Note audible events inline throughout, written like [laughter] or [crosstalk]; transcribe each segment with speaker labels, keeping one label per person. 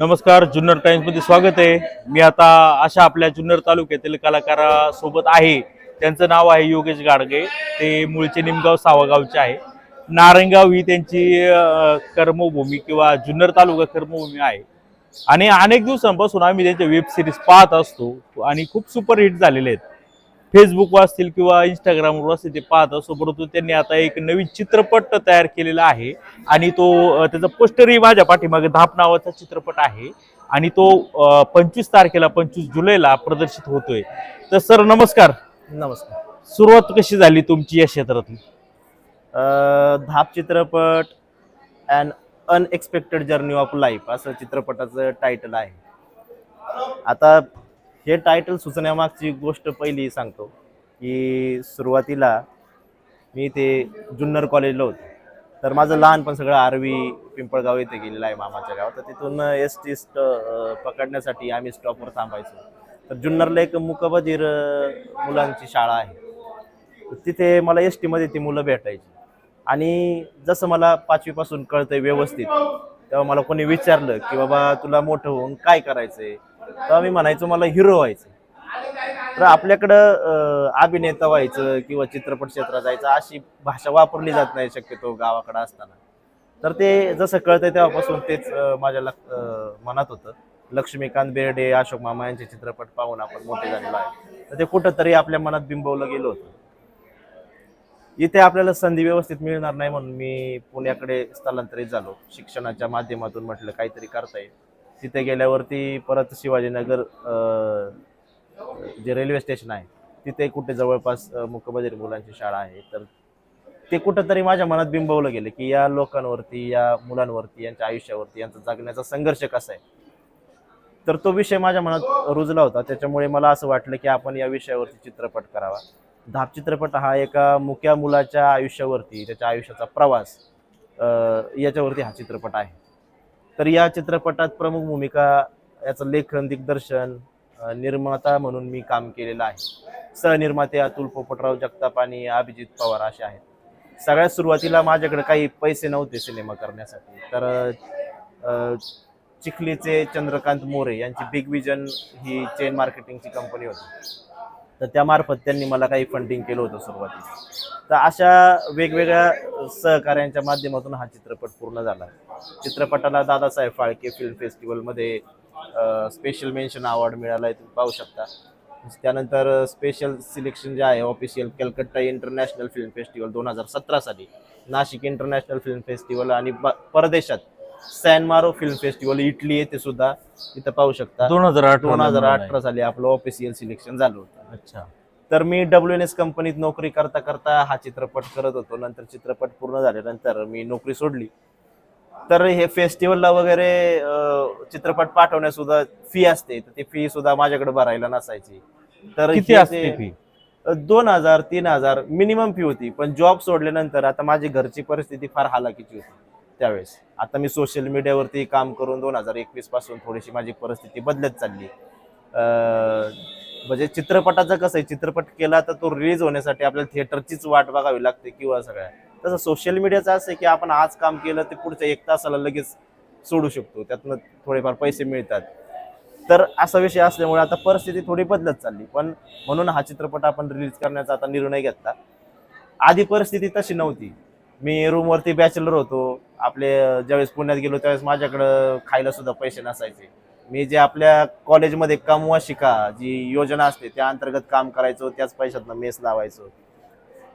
Speaker 1: नमस्कार जुन्नर टाइम्समध्ये स्वागत आहे. मी आता अशा आपल्या जुन्नर तालुक्यातील कलाकारासोबत आहे. त्यांचं नाव आहे योगेश गाडगे. ते मूळचे निमगाव सावगावचे आहे. नारंगाव ही त्यांची कर्मभूमी किंवा जुन्नर तालुका कर्मभूमी आहे. आणि अनेक दिवसांपासून आम्ही त्यांच्या वेब सिरीज पाहत असतो आणि खूप सुपरहिट झालेले आहेत. फेसबुकवर असतील किंवा इंस्टाग्रामवर असतील ते पाहत असतो परंतु त्यांनी आता एक नवीन चित्रपट तयार केलेला आहे. आणि तो त्याचा पोस्टरही माझ्या पाठीमागे धाप नावाचा चित्रपट आहे. आणि तो पंचवीस तारखेला पंचवीस जुलैला प्रदर्शित होतोय. तर सर नमस्कार.
Speaker 2: नमस्कार.
Speaker 1: सुरुवात कशी झाली तुमची या क्षेत्रातली?
Speaker 2: धाप चित्रपट and unexpected journey of life असं चित्रपटाचं टायटल आहे. आता हे टायटल सुचण्यामागची गोष्ट पहिली सांगतो की सुरुवातीला मी ते जुन्नर कॉलेजला होतो. तर माझं लहानपण सगळं आरवी पिंपळगाव येथे गेलेलं आहे मामाच्या गावात. तर तिथून एस टी पकडण्यासाठी आम्ही स्टॉपवर थांबायचो. तर जुन्नरला एक मुकबधीर मुलांची शाळा आहे. तिथे मला एस टीमध्ये ती मुलं भेटायची. आणि जसं मला पाचवीपासून कळतंय व्यवस्थित तेव्हा मला कोणी विचारलं की बाबा तुला मोठं होऊन काय करायचंय? तेव्हा मी म्हणायचो मला हिरो व्हायचं तर आपल्याकडं अभिनेता व्हायचं किंवा चित्रपट क्षेत्रात जायचं अशी भाषा वापरली जात नाही शक्यतो गावाकडं असताना. तर ते जसं कळतंय तेव्हापासून तेच माझ्या लक- मनात होतं. लक्ष्मीकांत बेर्डे अशोक मामा यांचे चित्रपट पाहून आपण मोठे झालेलो आहे. तर ते कुठंतरी आपल्या मनात बिंबवलं गेलं होतं. इथे आपल्याला संधी व्यवस्थित मिळणार नाही म्हणून मी पुण्याकडे स्थलांतरित झालो. शिक्षणाच्या माध्यमातून म्हटलं काहीतरी करता येईल. तिथे गेल्यावरती परत शिवाजीनगर जे रेल्वे स्टेशन आहे तिथे कुठे जवळपास मुकबधीर मुलांची शाळा आहे. तर ते कुठंतरी माझ्या मनात बिंबवलं गेलं की या लोकांवरती या मुलांवरती यांच्या आयुष्यावरती यांचा जगण्याचा संघर्ष कसा आहे? तर तो विषय माझ्या मनात रुजला होता. त्याच्यामुळे मला असं वाटलं की आपण या विषयावरती चित्रपट करावा. धाप चित्रपट हा एका मुक्या मुलाच्या आयुष्यावरती त्याच्या आयुष्याचा प्रवास याच्यावरती हा चित्रपट आहे. तर या चित्रपटात प्रमुख भूमिका याचं लेखन दिग्दर्शन निर्माता म्हणून मी काम केलेलं आहे. सहनिर्माते अतुल पोपटराव जगताप आणि अभिजित पवार असे आहेत. सगळ्यात सुरुवातीला माझ्याकडे काही पैसे नव्हते सिनेमा करण्यासाठी. तर चिखलीचे चंद्रकांत मोरे यांची बिग विजन ही चेन मार्केटिंगची कंपनी होती. तर त्यामार्फत त्यांनी मला काही फंडिंग केलं होतं सुरुवातीला. तर अशा वेगवेगळ्या सहकार्यांच्या माध्यमातून हा चित्रपट पूर्ण झाला. चित्रपटाला दादासाहेब फाळके फिल्म फेस्टिवलमध्ये स्पेशल मेन्शन अवॉर्ड मिळाला आहे तुम्ही पाहू शकता. त्यानंतर स्पेशल सिलेक्शन जे आहे official Calcutta international film festival दोन हजार सतरा साली. नाशिक इंटरनॅशनल फिल्म फेस्टिवल आणि ब- परदेशात सॅन मारो फिल्म फेस्टिवल इटली येथे सुद्धा इथं पाहू शकता.
Speaker 1: दोन हजार आठ
Speaker 2: दोन हजार अठरा साली आपलं ऑफिशियल सिलेक्शन झालं होतं.
Speaker 1: अच्छा.
Speaker 2: तर मी डब्ल्यू एन एस कंपनीत नोकरी करता करता हा चित्रपट करत होतो. नंतर चित्रपट पूर्ण झाल्यानंतर मी नोकरी सोडली. तर हे फेस्टिवलला वगैरे चित्रपट पाठवण्यास सुद्धा फी असते. तर ती फी सुद्धा माझ्याकडे भरायला नसायची. तर
Speaker 1: किती असते
Speaker 2: ते-
Speaker 1: फी
Speaker 2: दोन हजार तीन हजार मिनिमम फी होती. पण जॉब सोडल्यानंतर आता माझी घरची परिस्थिती फार हालाकीची होती. त्यावेळेस. आता मी सोशल मीडियावरती काम करून दोन हजार एकवीसपासून थोडीशी माझी परिस्थिती बदलत चालली. म्हणजे चित्रपटाचं कसं आहे चित्रपट केला तर तो रिलीज होण्यासाठी आपल्याला थिएटरचीच वाट बघावी लागते किंवा सगळ्या. तसं सोशल मीडियाचं असं आहे की आपण आज काम केलं ते पुढच्या एक तासाला लगेच सोडू शकतो. त्यातनं थोडेफार पैसे मिळतात. तर असा विषय असल्यामुळे आता परिस्थिती थोडी बदलत चालली. पण म्हणून हा चित्रपट आपण रिलीज करण्याचा आता निर्णय घेतला. आधी परिस्थिती तशी नव्हती. मी रूमवरती बॅचलर होतो. आपले ज्यावेळेस पुण्यात गेलो त्यावेळेस माझ्याकडं खायला सुद्धा पैसे नसायचे. मी जे आपल्या कॉलेजमध्ये कमवा शिका जी योजना असते त्या अंतर्गत काम करायचो त्याच पैशातनं मेस लावायचो.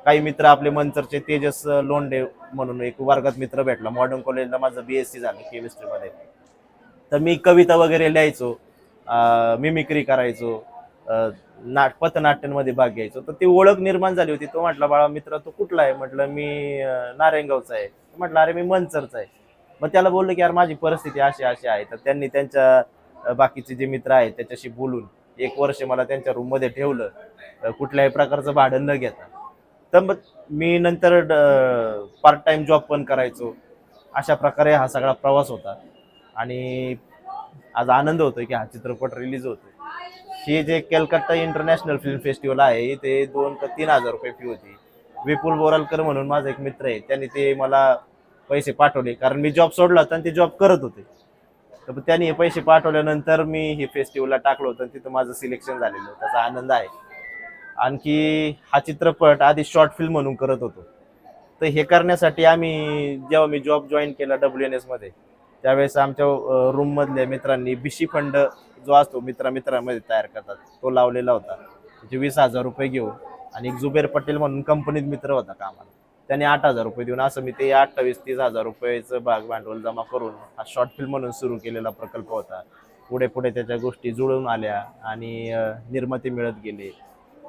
Speaker 2: काही मित्र आपले मंचरचे तेजस लोंडे म्हणून एक वर्गात मित्र भेटला. मॉडर्न कॉलेजला माझं बी एस सी झालं केमिस्ट्रीमध्ये तर मी कविता वगैरे लिहायचो मिमिक्री करायचो नाट पथनाट्यांमध्ये भाग घ्यायचो. तर ती ओळख निर्माण झाली होती. तो म्हटला बाळा मित्र तो कुठला आहे? म्हटलं मी नारायणगावचा आहे. म्हटलं अरे मी मंचरचा आहे. मग त्याला बोललो की यार माझी परिस्थिती अशी अशी आहे. तर त्यांनी त्यांच्या बाकीचे जे मित्र आहेत त्याच्याशी बोलून एक वर्ष मला त्यांच्या रूममध्ये ठेवलं. कुठल्याही प्रकारचं भाडं न घेता. तर मग मी नंतर पार्ट टाइम जॉब पण करायचो. अशा प्रकारे हा सगळा प्रवास होता. आणि आज आनंद होतोय की हा चित्रपट रिलीज होतोय. हे जे कलकत्ता इंटरनॅशनल फिल्म फेस्टिवल आहे ते दोन का तीन हजार रुपये फी होती. विपुल बोरालकर म्हणून माझा एक मित्र आहे त्यांनी ते मला पैसे पाठवले. कारण मी जॉब सोडला होता आणि ते जॉब करत होते. तर त्यांनी हे पैसे पाठवल्यानंतर मी हे फेस्टिवलला टाकलं होतं तिथं माझं सिलेक्शन झालेलं त्याचा आनंद आहे. आणखी हा चित्रपट आधी शॉर्ट फिल्म म्हणून करत होतो. तर हे करण्यासाठी आम्ही जेव्हा मी जॉब जॉईन केला डब्ल्यू एन एसमध्ये त्यावेळेस आमच्या रूममधल्या मित्रांनी बिशी फंड जो असतो मित्रा मित्रामध्ये तयार करतात तो लावलेला होता. त्याचे वीस हजार रुपये घेऊन आणि एक जुबेर पटेल म्हणून कंपनीत मित्र होता कामाला. त्याने आठ हजार रुपये देऊन असं मी ते अठ्ठावीस तीस हजार रुपयेचं भाग भांडवल जमा करून हा शॉर्ट फिल्म म्हणून सुरू केलेला प्रकल्प होता. पुढे पुढे त्याच्या गोष्टी जुळून आल्या आणि अं, निर्माते मिळत गेले.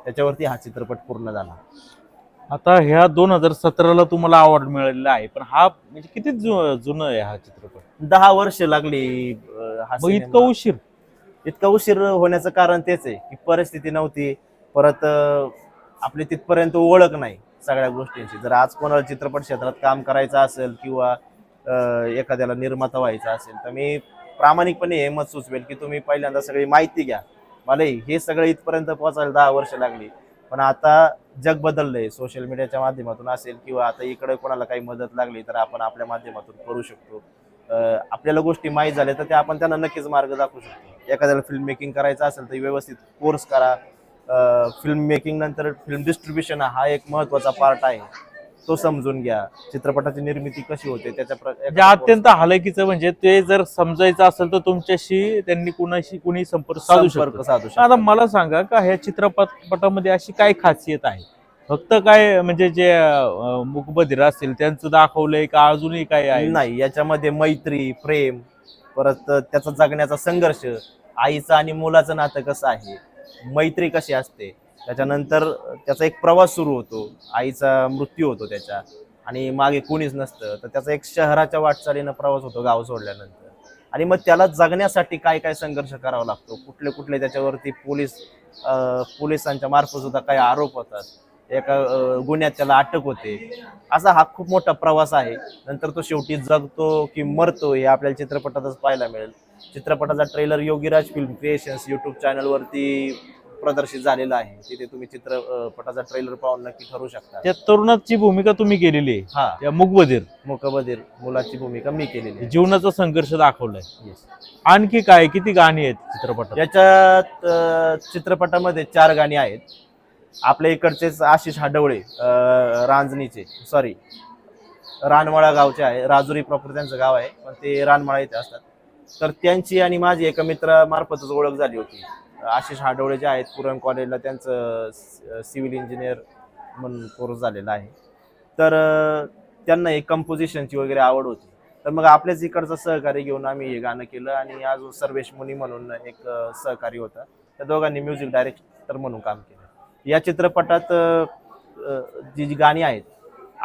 Speaker 2: त्याच्यावरती हा चित्रपट पूर्ण झाला.
Speaker 1: आता ह्या दोन हजार सतराला तुम्हाला अवॉर्ड मिळालेला आहे पण हा म्हणजे किती जु- जुनं आहे हा चित्रपट?
Speaker 2: दहा वर्ष लागली अं, हा
Speaker 1: मग
Speaker 2: सिनेमा.
Speaker 1: इतका उशीर.
Speaker 2: इतका उशीर होण्याचं कारण तेच आहे की परिस्थिती नव्हती परत अं, आपली तिथपर्यंत ओळख नाही सगळ्या गोष्टींची. जर आज कोणाला चित्रपट क्षेत्रात काम करायचं असेल किंवा अं, एखाद्याला निर्माता व्हायचा असेल तर मी प्रामाणिकपणे हे मत सुचवेल की तुम्ही पहिल्यांदा सगळी माहिती घ्या. मला हे सगळं इथपर्यंत पोहोचायला दहा वर्ष लागली पण आता जग बदललंय. सोशल मीडियाच्या माध्यमातून असेल किंवा आता इकडे कोणाला काही मदत लागली तर आपण आपल्या माध्यमातून करू शकतो. आपल्याला गोष्टी माहीत झाल्या तर ते आपण त्यांना नक्कीच मार्ग दाखवू शकतो. एखाद्याला फिल्म मेकिंग करायचं असेल तर व्यवस्थित कोर्स करा. फिल्म मेकिंग नंतर फिल्म डिस्ट्रीब्युशन हा एक महत्त्वाचा पार्ट आहे. तो समजून घ्या. चित्रपटाची निर्मिती कशी होते त्याच्या प्र-
Speaker 1: अत्यंत हलाखीचं म्हणजे ते जर समजायचं असेल तर तुमच्याशी त्यांनी कुणाशी कुणी संपर्क साधू
Speaker 2: संपर्क
Speaker 1: शकतो.
Speaker 2: साधू
Speaker 1: आता
Speaker 2: शकतो
Speaker 1: मला सांगा का ह्या चित्रपटामध्ये अशी काय खासियत आहे? फक्त काय म्हणजे जे अं, मूकबधीर असतील त्यांचं दाखवलंय का अजूनही काय आहे?
Speaker 2: नाही याच्यामध्ये मैत्री प्रेम परत त्याचा जगण्याचा संघर्ष आईचं आणि मुलाचं नातं कसं आहे मैत्री कशी असते त्याच्यानंतर त्याचा एक प्रवास सुरू होतो. आईचा मृत्यू होतो त्याच्या आणि मागे कोणीच नसतं. तर त्याचा एक शहराच्या वाटचालीनं प्रवास होतो गाव सोडल्यानंतर. आणि मग त्याला जगण्यासाठी काय काय संघर्ष करावा लागतो? कुठले कुठले त्याच्यावरती पोलीस पोलिसांच्या मार्फत सुद्धा काही आरोप होतात. एका गुन्ह्यात त्याला अटक होते. असा हा खूप मोठा प्रवास आहे. नंतर तो शेवटी जगतो की मरतो हे आपल्याला चित्रपटातच पाहायला मिळेल. चित्रपटाचा trailer Yogiraj film creations YouTube चॅनलवरती प्रदर्शित झालेला आहे. तिथे तुम्ही चित्रपटाचा ट्रेलर पाहून नक्की ठरवू शकता.
Speaker 1: त्या तरुणाची भूमिका तुम्ही केलेली आहे.
Speaker 2: हा.
Speaker 1: त्या मूकबधीर.
Speaker 2: मुकबधीर मुलाची भूमिका मी केलेली आहे.
Speaker 1: जीवनाचा संघर्ष दाखवलाय.
Speaker 2: Yes.
Speaker 1: आणखी काय किती गाणी आहेत चित्रपटात?
Speaker 2: याच्यात अं, चित्रपटामध्ये चार गाणी आहेत. आपल्या इकडचेच आशिष हाडवळे अं, रांजणीचे सॉरी रानवाडा गावचे आहे. राजुरी प्रॉपर त्यांचं गाव आहे पण ते रानवाडा इथे असतात. तर त्यांची आणि माझी एका मित्रामार्फतच ओळख झाली होती. आशिष हाडवळे जे आहेत पुरण कॉलेजला त्यांचं सिव्हिल इंजिनियर म्हणून कोर्स झालेला आहे. तर त्यांना एक कंपोजिशनची वगैरे आवड होती. तर मग आपल्याच इकडचं सहकार्य घेऊन आम्ही हे गाणं केलं आणि अजून सर्वेश मुनी म्हणून एक सहकारी होता. त्या दोघांनी म्युझिक डायरेक्टर म्हणून काम केलं. या चित्रपटात जी जी गाणी आहेत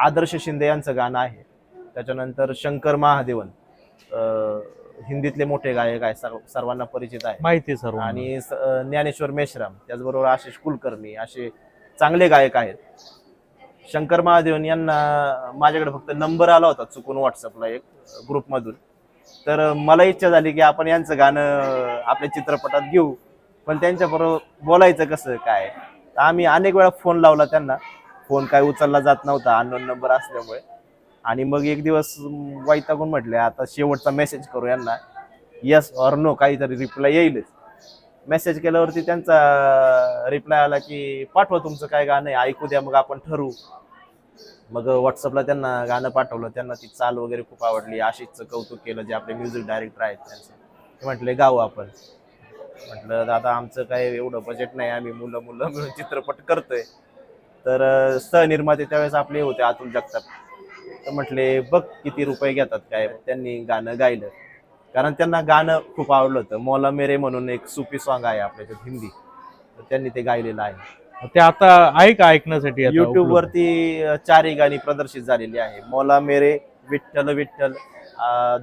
Speaker 2: आदर्श शिंदे यांचं गाणं आहे. त्याच्यानंतर शंकर महादेवन हिंदीतले मोठे गायक आहे सर्व सर्वांना परिचित आहे
Speaker 1: माहिती आहे सर्व
Speaker 2: आणि स- अं, ज्ञानेश्वर मेश्राम त्याचबरोबर आशिष कुलकर्णी असे चांगले गायक आहेत. शंकर महादेवन यांना माझ्याकडे फक्त नंबर आला होता चुकून व्हॉट्सअपला एक ग्रुपमधून. तर मला इच्छा झाली की आपण यांचं गाणं आपल्या चित्रपटात घेऊ. पण त्यांच्याबरोबर बोलायचं कसं काय? तर आम्ही अनेक वेळा फोन लावला त्यांना. फोन काय उचलला जात नव्हता अननोन नंबर असल्यामुळे. आणि मग एक दिवस वैतागून म्हटले आता शेवटचा मेसेज करू यांना. यस ऑर नो काहीतरी रिप्लाय येईलच. मेसेज केल्यावरती त्यांचा रिप्लाय आला की पाठवा तुमचं काय गाणं आहे ऐकू द्या मग आपण ठरवू. मग व्हॉट्सअपला त्यांना गाणं पाठवलं त्यांना ती चाल वगैरे खूप आवडली आशिषचं कौतुक केलं जे आपले म्युझिक डायरेक्टर आहेत त्यांचं. ते म्हटले गाऊ आपण. म्हटलं दादा आमचं काय एवढं बजेट नाही आम्ही मुलं मुलं मिळून चित्रपट करतोय. तर सहनिर्माते त्यावेळेस आपले होते अतुल जगताप. तर म्हटले बघ किती रुपये घेतात काय. त्यांनी गाणं गायलं. कारण त्यांना गाणं खूप आवडलं होतं. मौला मेरे म्हणून एक सुफी सॉन्ग आहे आपल्या हिंदी. तर त्यांनी ते गायलेलं आहे.
Speaker 1: ते आता आहे का ऐकण्यासाठी
Speaker 2: युट्यूब? वरती चारही गाणी प्रदर्शित झालेली आहे. मौला मेरे विठ्ठल विठ्ठल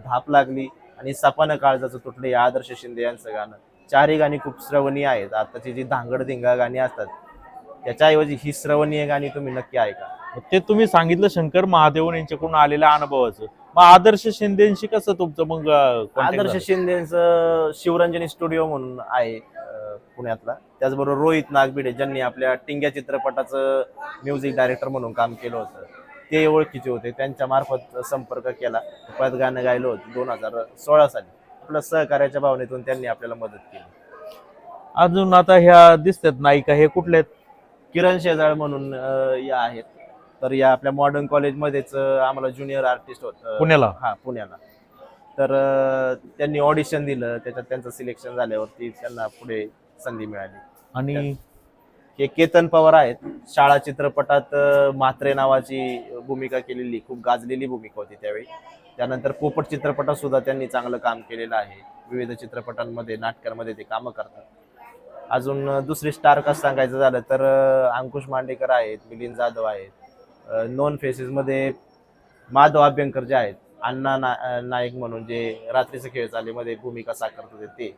Speaker 2: धाप लागली आणि सपानं काळजाचं तुटले आदर्श शिंदे यांचं गाणं. चारही गाणी खूप श्रवणीय आहेत. आताची जी धांगड धिंगा गाणी असतात त्याच्याऐवजी ही श्रवणीय गाणी तुम्ही नक्की ऐका.
Speaker 1: ते तुम्ही सांगितलं शंकर महादेवन यांच्याकडून आलेल्या अनुभवाचं. मग आदर्श शिंदेशी कसं तुमचं मग
Speaker 2: आदर्श? शिंदेचं शिवरंजनी स्टुडिओ म्हणून आहे अं, पुण्यातला. त्याचबरोबर रोहित नागबिडे ज्यांनी आपल्या टिंग्या चित्रपटाचं म्युझिक डायरेक्टर म्हणून काम केलं होतं. ते ओळखीचे होते. त्यांच्या मार्फत संपर्क केला. परत गाणं गायलं होतं दोन हजार सोळा साली. आपल्या सहकार्याच्या भावनेतून त्यांनी आपल्याला मदत केली.
Speaker 1: अजून आता ह्या दिसतात नायिका. हे कुठल्या आहेत?
Speaker 2: किरण शेजाळ म्हणून अं, या आहेत. तर या आपल्या मॉडर्न कॉलेजमध्येच अं, आम्हाला ज्युनियर आर्टिस्ट होत
Speaker 1: पुण्याला?
Speaker 2: हा पुण्याला. तर अं, त्यांनी ऑडिशन दिलं त्याच्यात त्यांचं सिलेक्शन झाल्यावरती त्यांना पुढे संधी मिळाली.
Speaker 1: आणि
Speaker 2: हे केतन पवार आहेत. शाळा चित्रपटात अं, म्हात्रे नावाची भूमिका केलेली खूप गाजलेली भूमिका होती त्यावेळी. त्यानंतर पोपट चित्रपटात सुद्धा त्यांनी चांगलं काम केलेलं आहे. विविध चित्रपटांमध्ये नाटकांमध्ये ते कामं करतात. अजून दुसरे दुसरी स्टार सांगायचं झालं तर अंकुश मांडेकर आहेत मिलिंद जाधव आहेत नॉन फेसेसमध्ये माधव अभ्यंकर जे आहेत अण्णा ना नाईक म्हणून जे रात्रीचे खेळ चालीमध्ये भूमिका साकारत होते ते.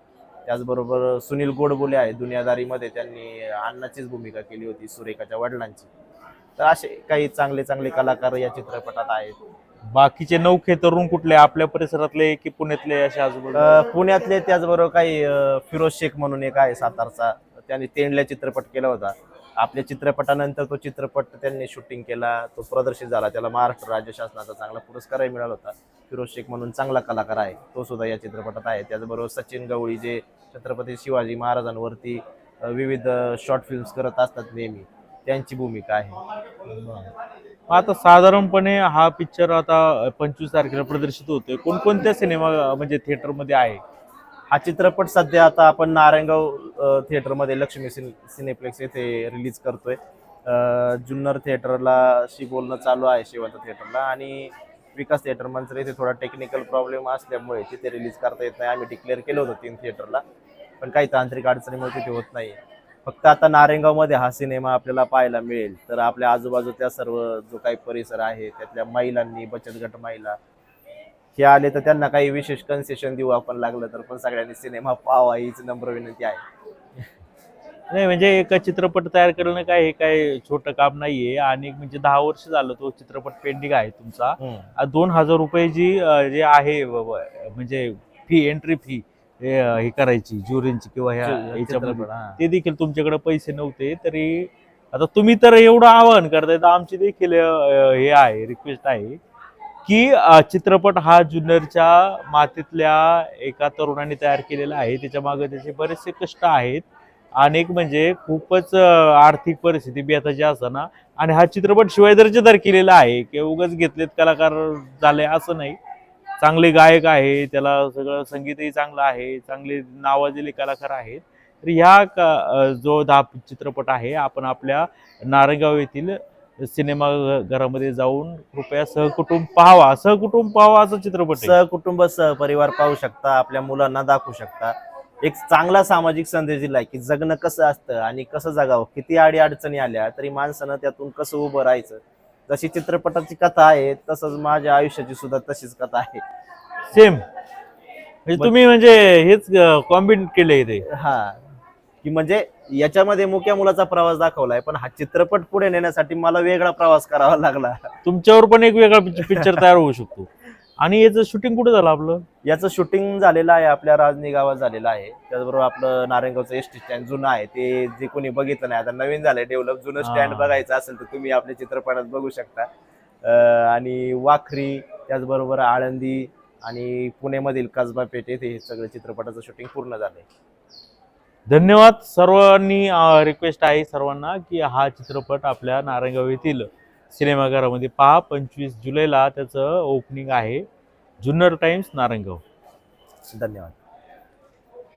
Speaker 2: त्याचबरोबर सुनील गोडबोले आहेत दुनियादारीमध्ये त्यांनी अण्णाचीच भूमिका केली होती सुरेखाच्या वडिलांची. तर असे काही चांगले चांगले कलाकार या चित्रपटात आहेत.
Speaker 1: बाकीचे नौखे तरुण कुठले? आपल्या परिसरातले की पुण्यातले असे आजूबाजूला
Speaker 2: अं, पुण्यातले त्याचबरोबर काही अं, फिरोज शेख म्हणून एक आहे सातारचा. त्यांनी तेंडल्या चित्रपट केला होता. आपल्या चित्रपटानंतर तो चित्रपट त्यांनी शूटिंग केला. तो प्रदर्शित झाला. त्याला महाराष्ट्र राज्य शासनाचा चांगला पुरस्कारही मिळाला होता. फिरोज शेख म्हणून चांगला कलाकार आहे. तो सुद्धा या चित्रपटात आहे. त्याचबरोबर सचिन गवळी जे छत्रपती शिवाजी महाराजांवरती अं, विविध शॉर्ट फिल्म्स करत असतात नेहमी. त्यांची भूमिका आहे.
Speaker 1: आता साधारणपणे हा पिक्चर आता पंचवीस तारखेला प्रदर्शित होतोय. कोणकोणत्या सिनेमा म्हणजे थिएटरमध्ये आहे?
Speaker 2: हा चित्रपट सध्या आता आपण नारायणगाव थिएटरमध्ये लक्ष्मी सिने सिनेप्लेक्स येथे रिलीज करतोय. जुन्नर थिएटरला शी बोलणं चालू आहे शेवंत थिएटरला आणि विकास थिएटर मंचर इथे थोडा टेक्निकल प्रॉब्लेम असल्यामुळे तिथे रिलीज करता येत नाही. आम्ही डिक्लेअर केलं होतं तीन थिएटरला पण काही तांत्रिक अडचणीमुळे तिथे होत नाही फक्त आता नारायणगावमध्ये हा सिनेमा आपल्याला पाहायला मिळेल. तर आपल्या आजूबाजूच्या सर्व जो काही परिसर आहे त्यातल्या महिलांनी बचत गट महिला हे आले तर त्यांना काही विशेष कन्सेशन देऊ आपण लागलं तर पण सगळ्यांनी सिनेमा पाहावा हीच नम्र विनंती आहे.
Speaker 1: नाही म्हणजे एक चित्रपट तयार करणं काय हे काय छोटं काम नाहीये. आणि म्हणजे दहा वर्ष झालं तो चित्रपट पेंडिंग आहे तुमचा. दोन हजार रुपये जी अ, जे आहे म्हणजे फी एंट्री फी हे करायची ज्युरींची किंवा ह्या याच्यामध्ये.
Speaker 2: चित्रपट, हा.
Speaker 1: ते देखील तुमच्याकडे पैसे नव्हते तरी आता तुम्ही तर एवढं आवाहन करताय तर आमची देखील अ, हे आहे रिक्वेस्ट आहे की अ, चित्रपट हा जुन्नरच्या मातीतल्या एका तरुणाने तयार केलेला आहे. त्याच्यामागे त्याचे बरेचसे कष्ट आहेत अनेक म्हणजे खूपच अ, आर्थिक परिस्थिती बेताची असताना आणि हा चित्रपट शिवाय दर्जेदार केलेला आहे की उगाच घेतलेत कलाकार झाले असं नाही. चांगले गायक आहे त्याला सगळं संगीतही चांगलं आहे चांगले नावाजलेले कलाकार आहेत. तर ह्या जो दहा चित्रपट आहे आपण आपल्या नारायणगाव येथील सिनेमा घरामध्ये जाऊन कृपया सहकुटुंब पाहावा. सहकुटुंब पाहावा असा चित्रपट आहे.
Speaker 2: सहकुटुंब सहपरिवार पाहू शकता आपल्या मुलांना दाखवू शकता. एक चांगला सामाजिक संदेश दिलाय की जगणं कसं असतं आणि कसं जगावं किती अडी अडचणी आल्या तरी माणसानं त्यातून कसं उभं राहायचं जशी चित्रपटाची कथा आहे तसंच माझ्या आयुष्याची सुद्धा तशीच कथा आहे.
Speaker 1: सेम म्हणजे तुम्ही म्हणजे हेच कॉम्बिन केले इथे
Speaker 2: हा. की म्हणजे याच्यामध्ये मुक्या मुलाचा प्रवास दाखवलाय पण हा चित्रपट पुढे नेण्यासाठी मला वेगळा प्रवास करावा लागला.
Speaker 1: तुमच्यावर पण एक वेगळा पिक्चर [laughs] तयार होऊ शकतो. आणि याचं शूटिंग कुठे झालं आपलं?
Speaker 2: याचं शूटिंग झालेलं आहे आपल्या राजनी गावात झालेलं आहे. त्याचबरोबर आपलं नारायणगावचं एस टी स्टँड जुनं आहे. ते जे कोणी बघितलं नाही आता नवीन झालंय डेव्हलप जुनं. स्टँड बघायचं असेल तर तुम्ही आपल्या चित्रपटात बघू शकता. आणि वाखरी त्याचबरोबर आळंदी आणि पुणेमधील कसबा पेठ येथे हे सगळं चित्रपटाचं शूटिंग पूर्ण झालंय.
Speaker 1: धन्यवाद सर्वांनी रिक्वेस्ट आहे सर्वांना की हा चित्रपट आपल्या नारायणगाव येथील सिनेमाघरामध्ये पहा पंचवीस जुलैला त्याचं ओपनिंग आहे. जुन्नर टाइम्स नारायणगाव
Speaker 2: धन्यवाद.